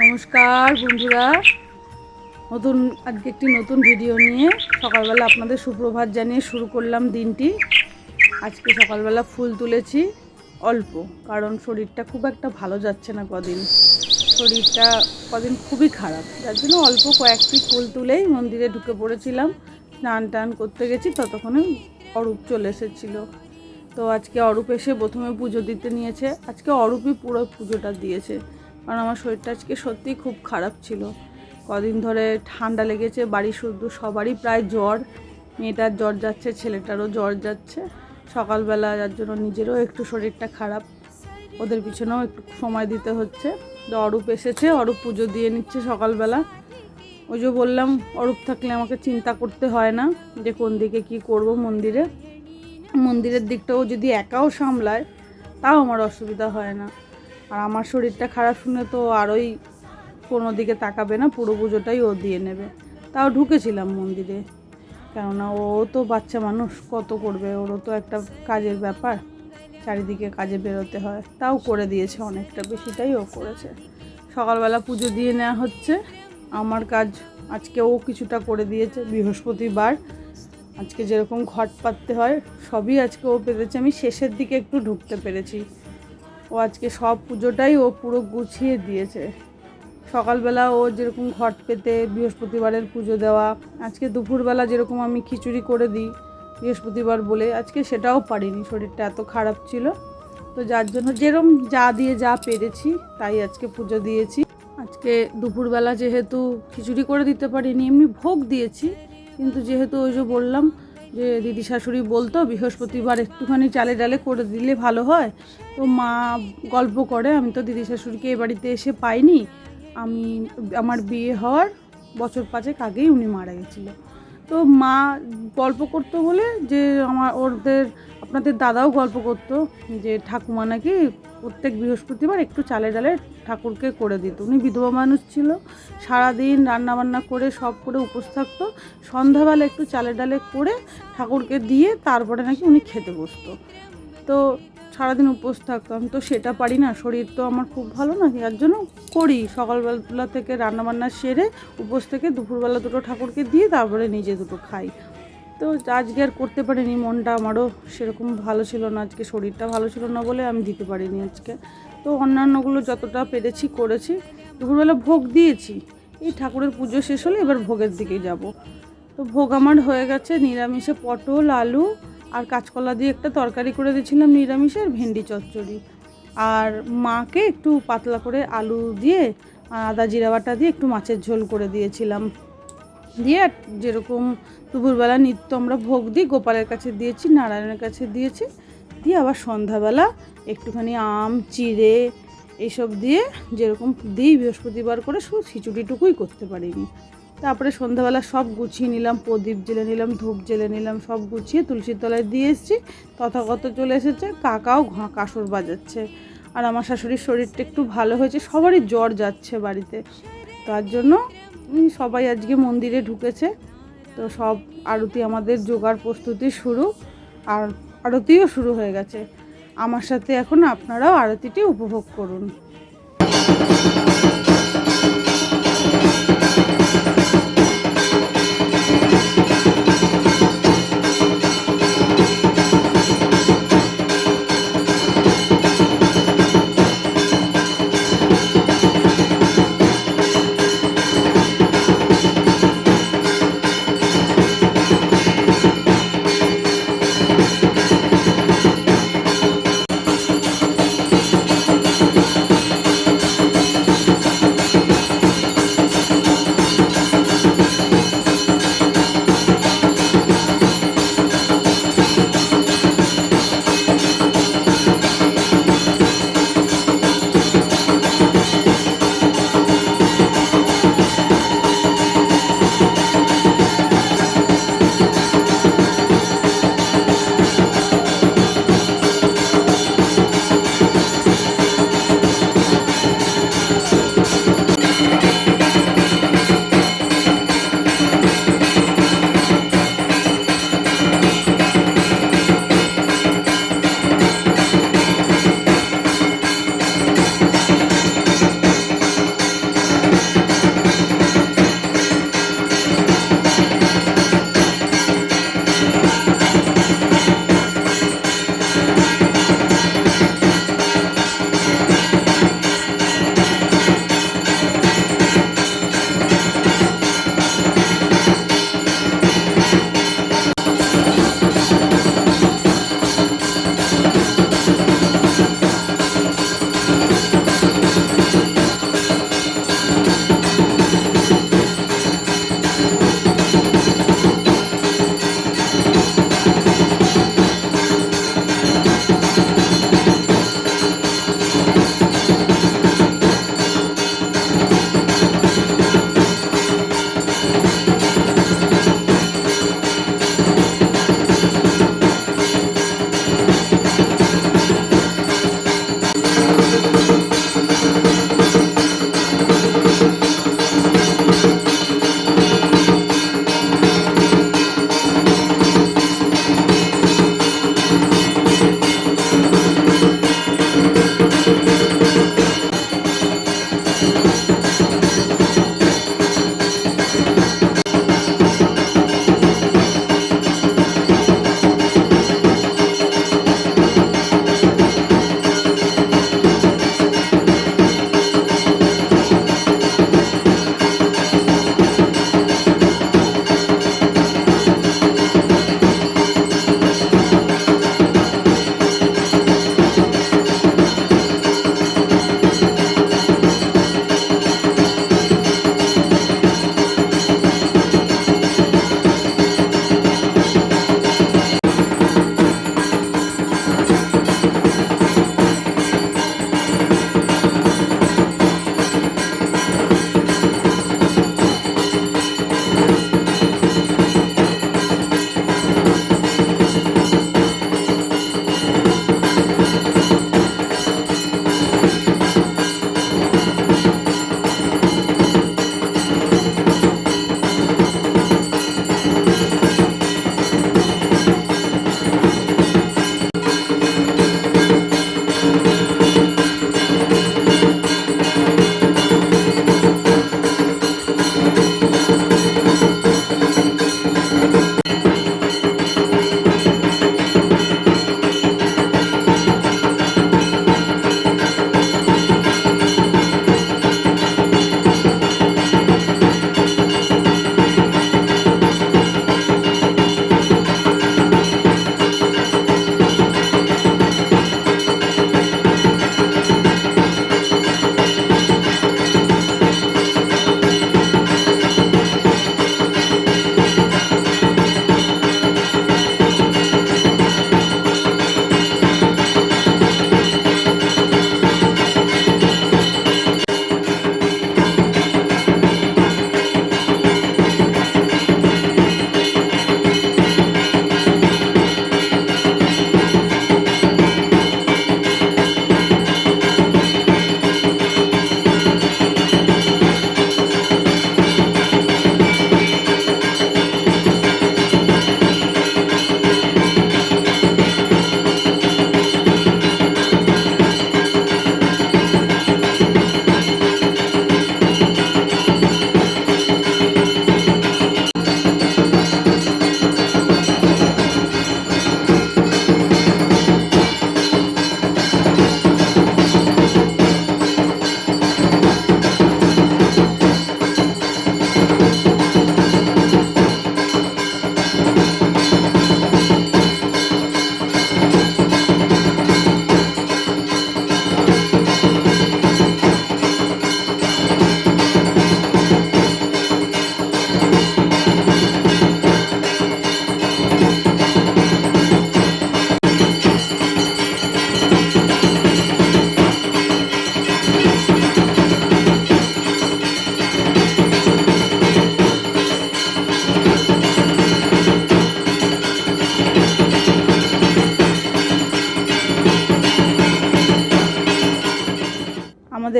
নমস্কার, বন্ধুরা। নতুন, আজকে একটি নতুন ভিডিও নিয়ে সকালবেলা আপনাদের সুপ্রভাত জানিয়ে শুরু করলাম দিনটি। আজকে সকালবেলা ফুল তুলেছি অল্প, কারণ শরীরটা খুব একটা ভালো যাচ্ছে না কদিন। শরীরটা কদিন খুবই খারাপ, যার জন্য অল্প কয়েকটি ফুল তুলেই মন্দিরে ঢুকে পড়েছিলাম। স্নান টান করতে গেছি, ততক্ষণে অরূপ চলে এসেছিল। তো আজকে অরূপ এসে প্রথমে পুজো দিতে নিয়েছে। আজকে অরূপই পুরো পুজোটা দিয়েছে। কারণ আমার শরীরটা আজকে সত্যিই খুব খারাপ ছিল। কদিন ধরে ঠান্ডা লেগেছে, বাড়ি শুদ্ধ সবারই প্রায় জ্বর। মেয়েটার জ্বর যাচ্ছে, ছেলেটারও জ্বর যাচ্ছে। সকালবেলা যার জন্য নিজেরও একটু শরীরটা খারাপ। ওদের পিছনেও একটু সময় দিতে হচ্ছে। তো অরূপ এসেছে, অরূপ পুজো দিয়ে নিচ্ছে সকালবেলা। ওই যে বললাম, অরূপ থাকলে আমাকে চিন্তা করতে হয় না যে কোন দিকে কি করব মন্দিরে। মন্দিরের দিকটাও যদি একাও সামলায়, তাও আমার অসুবিধা হয় না। আর আমার শরীরটা খারাপ শুনে তো আরোই কোনো দিকে তাকাবে না, পুরো পুজোটাই ও দিয়ে নেবে। তাও ঢুকেছিলাম মন্দিরে, কেননা ও তো বাচ্চা মানুষ, কত করবে? ওরও তো একটা কাজের ব্যাপার, চারিদিকে কাজে বেরোতে হয়। তাও করে দিয়েছে অনেকটা, বেশিটাই ও করেছে। সকালবেলা পুজো দিয়ে নেওয়া হচ্ছে। আমার কাজ আজকে ও কিছুটা করে দিয়েছে, বৃহস্পতিবার। আজকে যেরকম ঘট পাততে হয়, সবই আজকে ও পেরেছে। আমি শেষের দিকে একটু ঢুকতে পেরেছি। ও আজকে সব পুজোটাই ও পুরো গুছিয়ে দিয়েছে। সকালবেলা ও যেরকম ঘট পেতে বৃহস্পতিবারের পুজো দেওয়া, আজকে দুপুরবেলা যেরকম আমি খিচুড়ি করে দিই বৃহস্পতিবার বলে, আজকে সেটাও পারিনি, শরীরটা এত খারাপ ছিল। তো যার জন্য যেরকম যা দিয়ে যা পেরেছি তাই আজকে পুজো দিয়েছি। আজকে দুপুরবেলা যেহেতু খিচুড়ি করে দিতে পারিনি, এমনি ভোগ দিয়েছি, কিন্তু যেহেতু ওই যে বললাম যে দিদি শাশুড়ি বলতো, বৃহস্পতিবার একটুখানি চালে ডালে করে দিলে ভালো হয়। তো মা গল্প করে, আমি তো দিদি শাশুড়িকে এ বাড়িতে এসে পাইনি। আমি, আমার বিয়ে হওয়ার বছর পাঁচেক আগেই উনি মারা গেছিল। তো মা গল্প করতো বলে যে আমার ওদের আপনাদের দাদাও গল্প করতো যে ঠাকুমা নাকি প্রত্যেক বৃহস্পতিবার একটু চালে ডালে ঠাকুরকে করে দিত। উনি বিধবা মানুষ ছিল, সারাদিন রান্নাবান্না করে, সব করে উপোস থাকতো। সন্ধ্যাবেলা একটু চালে ডালে করে ঠাকুরকে দিয়ে তারপরে নাকি উনি খেতে বসতো। তো সারাদিন উপোস থাকতাম। তো সেটা পারি না, শরীর তো আমার খুব ভালো না, যার জন্য করি। সকালবেলা থেকে রান্নাবান্না সেরে উপোস থেকে দুপুরবেলা দুটো ঠাকুরকে দিয়ে তারপরে নিজে দুটো খাই। তো আজকে আর করতে পারিনি, মনটা আমারও সেরকম ভালো ছিল না, আজকে শরীরটা ভালো ছিল না বলে আমি দিতে পারিনি আজকে। তো অন্যান্যগুলো যতটা পেরেছি করেছি, দুপুরবেলা ভোগ দিয়েছি, এই ঠাকুরের পুজো শেষ হলে এবার ভোগের দিকে যাব। তো ভোগ আমার হয়ে গেছে নিরামিষে পটল, আলু আর কাঁচকলা দিয়ে একটা তরকারি করে দিয়েছিলাম নিরামিষে আর ভেন্ডি চচ্চড়ি। আর মাকে একটু পাতলা করে আলু দিয়ে, আদা জিরা বাটা দিয়ে একটু মাছের ঝোল করে দিয়েছিলাম। দিয়ে আর যেরকম দুপুরবেলা নিত্য আমরা ভোগ দিই, গোপালের কাছে দিয়েছি, নারায়ণের কাছে দিয়েছি, দিয়ে আবার সন্ধ্যাবেলা একটুখানি আম, চিড়ে এইসব দিয়ে যেরকম দিই, বৃহস্পতিবার করে শুধু খিচুড়িটুকুই করতে পারিনি। তারপরে সন্ধ্যাবেলা সব গুছিয়ে নিলাম, প্রদীপ জেলে নিলাম, ধূপ জেলে নিলাম, সব গুছিয়ে তুলসীর তলায় দিয়ে এসেছি, তথাগত চলে এসেছে, কাকাও কাসর বাজাচ্ছে। আর আমার শাশুড়ির শরীরটা একটু ভালো হয়েছে, সবারই জ্বর যাচ্ছে বাড়িতে। তার জন্য সবাই আজকে মন্দিরে ঢুকেছে। তো সব আরতি আমাদের যোগার প্রস্তুতি শুরু, আর আরতিও শুরু হয়ে গেছে। আমার সাথে এখন আপনারাও আরতিটি উপভোগ করুন।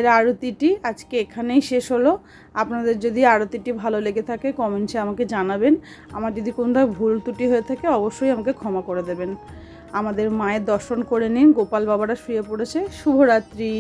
আমাদের আরতিটি আজকে এখানেই শেষ হলো। আপনাদের যদি আরতিটি ভালো লেগে থাকে, কমেন্টসে আমাকে জানাবেন। আমার যদি কোনোটা ভুল ত্রুটি হয়ে থাকে, অবশ্যই আমাকে ক্ষমা করে দেবেন। আমাদের মায়ের দর্শন করে নিন। গোপাল বাবারা শুয়ে পড়েছে। শুভরাত্রি।